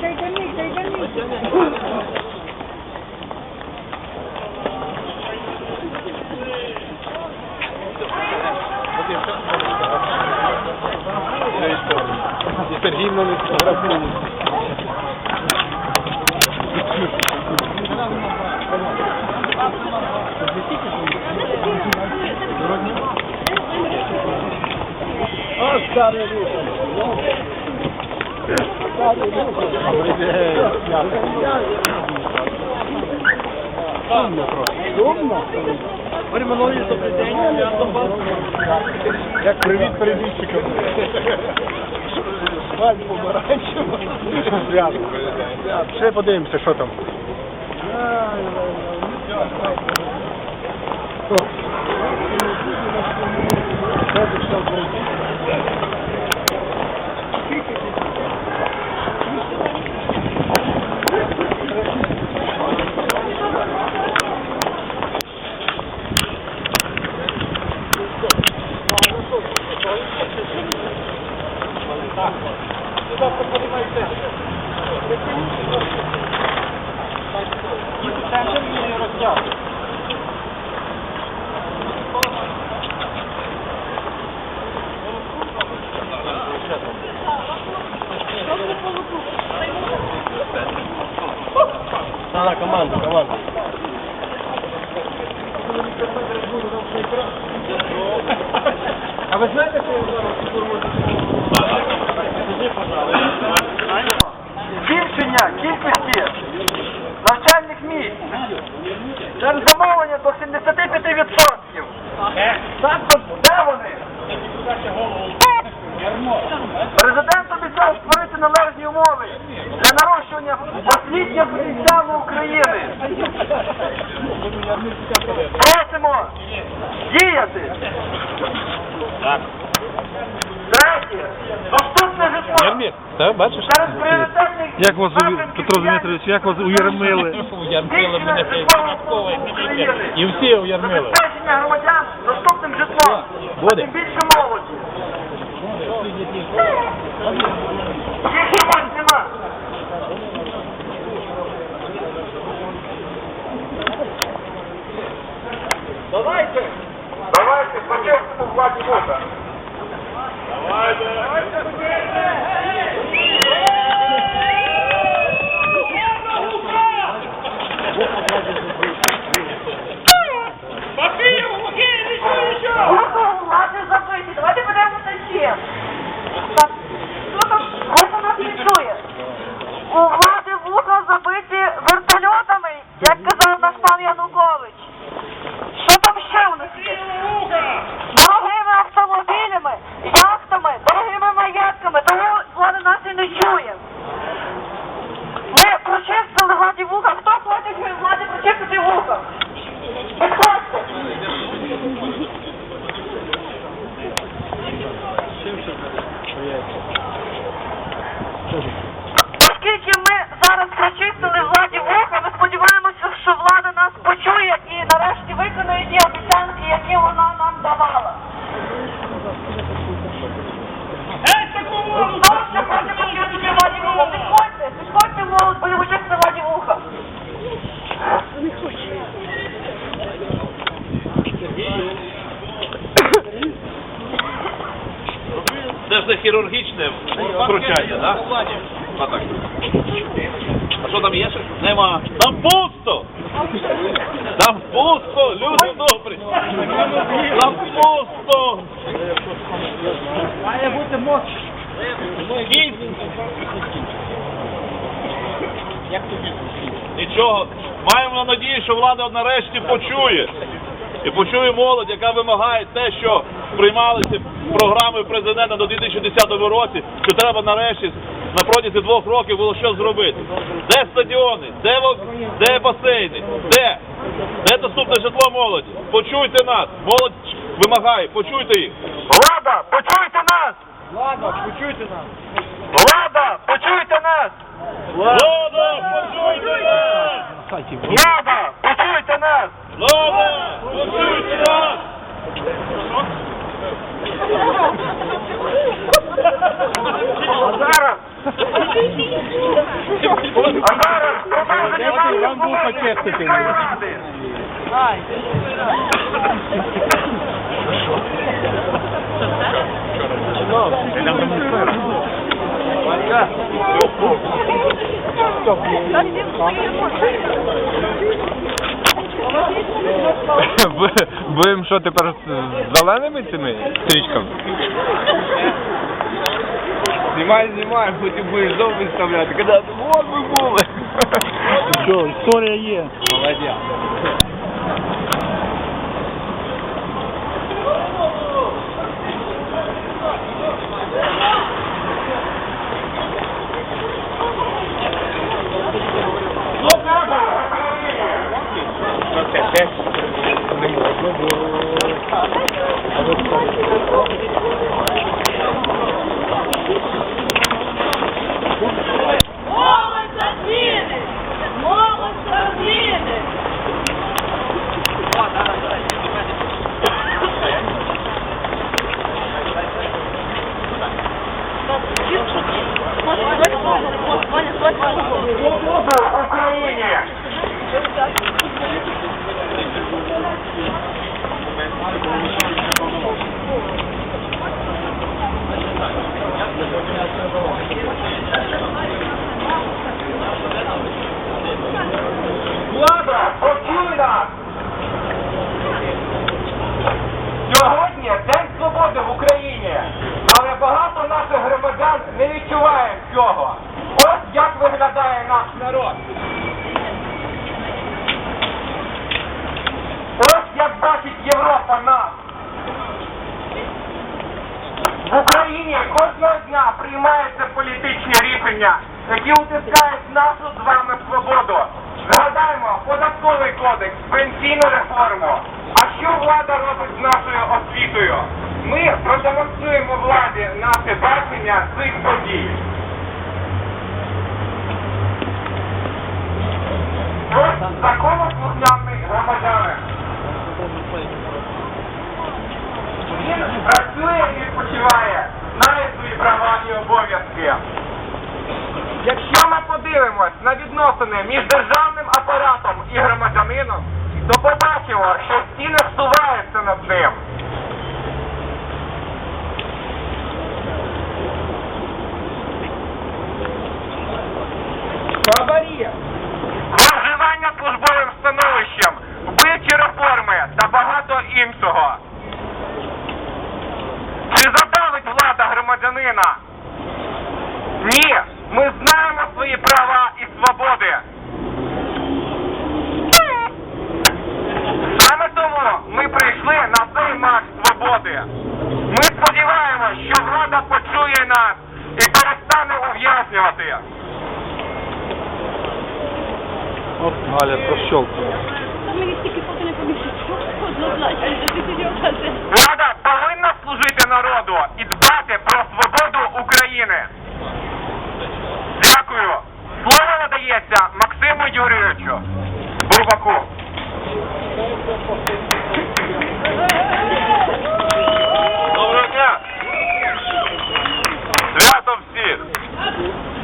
Çekil, çekil, çekil. per himno mi Stare lupo! Stare lupo! Stare lupo! Stare lupo! Переминули добрий день, я до вас. Як привіт перебіжчикам. Валь помаранчево. Свято. Ще подивимося, що там. На, команду, команду. А ви знаєте, що я зараз Збільшення кількості навчальних місць через замовлення до 75%. Також де вони? Президент обіцяв створити належні умови для нарощування освітнього потенціалу України. Просимо діяти. Третє. Доступне житло. Бачиш? Серед пріоритетних Як вас, у- напрямків Петро Дмитрович, як вас уярмили? Уярмили мене цей військовий міністр. І всі уярмили. Забезпечення громадян доступним житлом. Буде. Тим більше молоді. Їх нема. Давайте. Давайте почесному владі Бога. Вуха у влади забиті. Давайте подивимося ще. Так, Хто там? Хто нас не чує? У влади вуха забиті вертольотами, як казав наш пан Янукович. Що там ще у нас є? Дорогими автомобілями, яхтами, дорогими маєтками, тому влада нас і не чує. Ми прочистили владі вуха. Хто хоче від влади прочистити вуха? Підходьте. Оскільки ми зараз прочистили владі вуха, ми сподіваємося, що влада нас почує і нарешті виконає ті обіцянки, які вона нам давала. Хто ще хоче почистити владі вуха? Підходьте, підходьте, молодь, будемо чистити владі вуха. Це хірургічне втручання, так? А так. А що там є? Нема. Там пусто! Там пусто, люди добрі! Там пусто! Має бути мост. Кінь! Нічого. Маємо надію, що влада нарешті почує. І почує молодь, яка вимагає те, що приймалися програми президента до 2010 році, що треба нарешті на протязі двох років було що зробити. Де стадіони? Де, во- де басейни? Де? Де доступне житло молоді? Почуйте нас. Молодь вимагає, почуйте їх. Влада, почуйте нас! Ладно, почуйте нас. Влада, почуйте нас! Влада, почуйте нас! Влада, почуйте нас! Влада, почуйте нас! А зараз! А зараз продовження Вам вуха чистити. ради! Будемо що тепер з зеленими цими стрічками? Знімай, знімай, потім будеш знову виставляти. Коли от ми були. Що, історія є. Молодець. Thank you. Не відчуває цього. Ось як виглядає наш народ. Ось як бачить Європа нас. В Україні кожного дня приймаються політичні рішення, які утискають нашу з вами свободу. Згадаємо податковий кодекс, пенсійну реформу. А що влада робить з нашою освітою? Ми продемонструємо владі наше бачення цих подій. Ось законослухняний громадянин. Він працює і відпочиває, знає свої права і обов'язки. Якщо ми подивимось на відносини між державним апаратом і громадянином, то побачимо, що стіни всуваються над ним. Іншого. Чи задавить влада громадянина? Ні, ми знаємо свої права і свободи. Саме тому ми прийшли на цей марш свободи. Ми сподіваємось, що влада почує нас і перестане ув'язнювати. Галя прощолкує. Мені стільки фото не серйозно. Влада повинна служити народу і дбати про свободу України. Дякую. Слово надається Максиму Юрійовичу Бурбаку. Доброго дня! Свято всіх!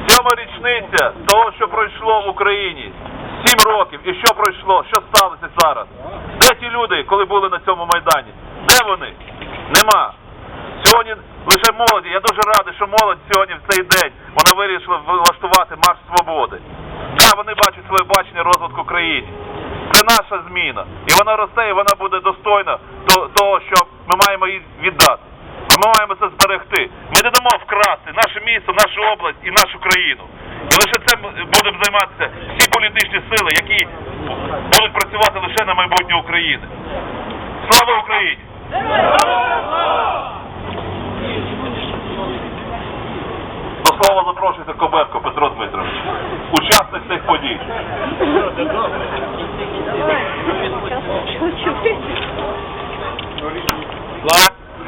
Сьома річниця того, що пройшло в Україні. Сім років. І що пройшло? Що сталося зараз? Де ті люди, коли були на цьому майдані? Де вони? Нема. Сьогодні лише молоді. Я дуже радий, що молодь сьогодні в цей день вона вирішила влаштувати марш свободи. Да, вони бачать своє бачення розвитку країни. Це наша зміна. І вона росте, і вона будемо займатися всі політичні сили, які будуть працювати лише на майбутнє України. Слава Україні! До слова запрошується Кобетко Петро Дмитрович, учасник цих подій.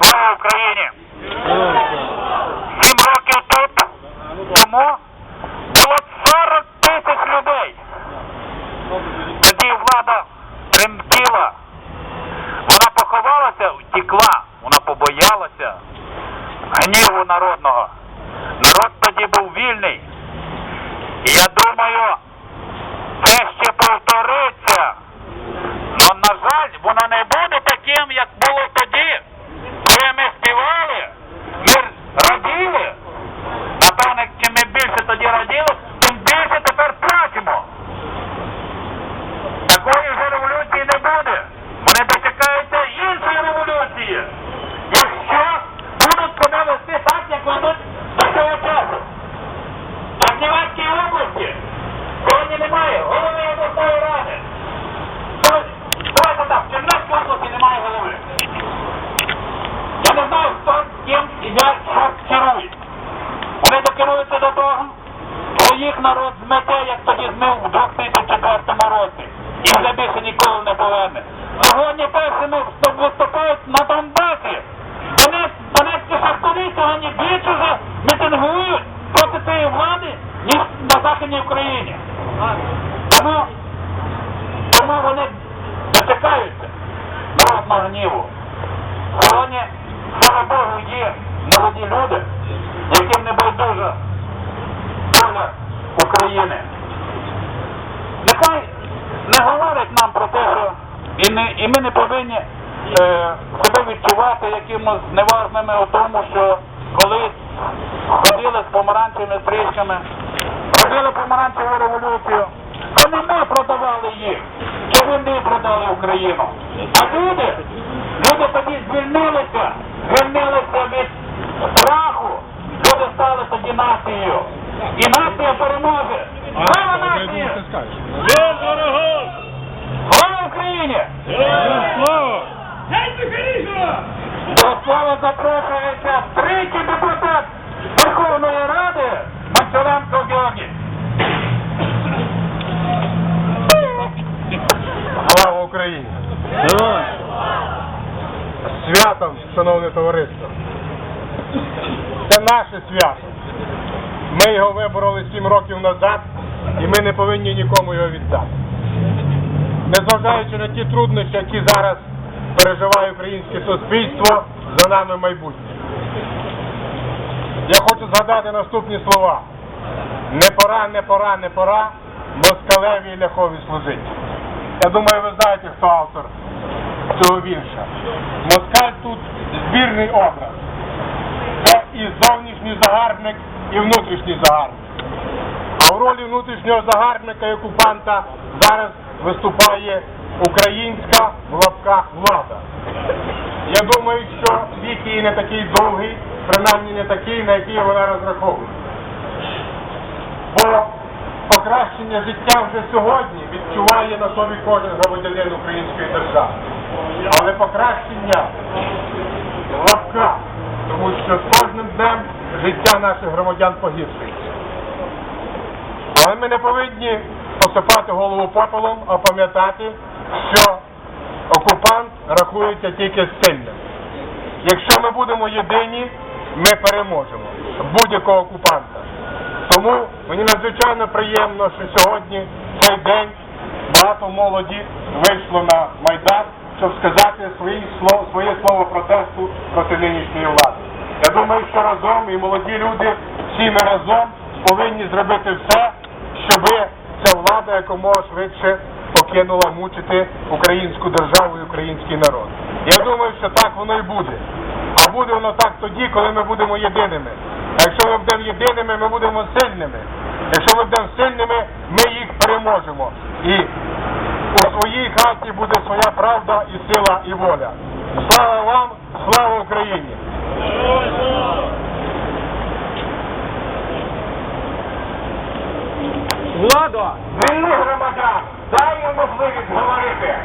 Слава Україні! Сім років тут тому. Тоді влада тремтіла. Вона поховалася, втікла, вона побоялася гніву народного. Народ тоді був вільний. І я думаю, це ще повториться. Но, на жаль, воно не буде таким, як було тоді, коли ми співали, ми раділи. Напевне, чим ми більше тоді раділи. Донець, Донецькі шахтарі сьогодні більше вже мітингують проти цієї влади, ніж на Західній Україні. Тому, тому вони дочекаються народного гніву. Сьогодні, слава Богу, є молоді люди, яким не байдужа доля України. Нехай не говорять нам про те, що і, не, і ми не повинні е, себе якимось неважними у тому, що колись ходили з помаранчевими стрічками, робили помаранчеву революцію. Це не ми продавали їх, чи вони продали Україну. А люди, люди тоді звільнилися, звільнилися від страху. Люди стали тоді нацією. І нація переможе. Слава нації! Героям ворогам! Слава Україні! Слава! До слова запрошується третій депутат Верховної Ради Мачаренко Георгій. Слава Україні! Святом, шановне товариство! Це наше свято. Ми його вибороли сім років назад, і ми не повинні нікому його віддати. Незважаючи на ті труднощі, які зараз переживає українське суспільство, за нами майбутнє. Я хочу згадати наступні слова. Не пора, не пора, не пора, москалеві і ляхові служить. Я думаю, ви знаєте, хто автор цього вірша. Москаль тут збірний образ. Це і зовнішній загарбник, і внутрішній загарбник. А в ролі внутрішнього загарбника і окупанта зараз виступає українська в влада. Я думаю, що вік її не такий довгий, принаймні не такий, на який вона розраховує. Бо покращення життя вже сьогодні відчуває на собі кожен громадянин української держави. Але покращення в лапках, тому що з кожним днем життя наших громадян погіршується. Але ми не повинні посипати голову попелом, а пам'ятати, що окупант рахується тільки сильним. Якщо ми будемо єдині, ми переможемо будь-якого окупанта. Тому мені надзвичайно приємно, що сьогодні цей день багато молоді вийшло на Майдан, щоб сказати свої слово, своє слово протесту проти нинішньої влади. Я думаю, що разом і молоді люди, всі ми разом повинні зробити все, щоб ця влада якомога швидше покинула мучити українську державу і український народ. Я думаю, що так воно і буде. А буде воно так тоді, коли ми будемо єдиними. А якщо ми будемо єдиними, ми будемо сильними. Якщо ми будемо сильними, ми їх переможемо. І у своїй хаті буде своя правда і сила і воля. Слава вам, слава Україні! Владо, вільний громадян, їм можливість говорити.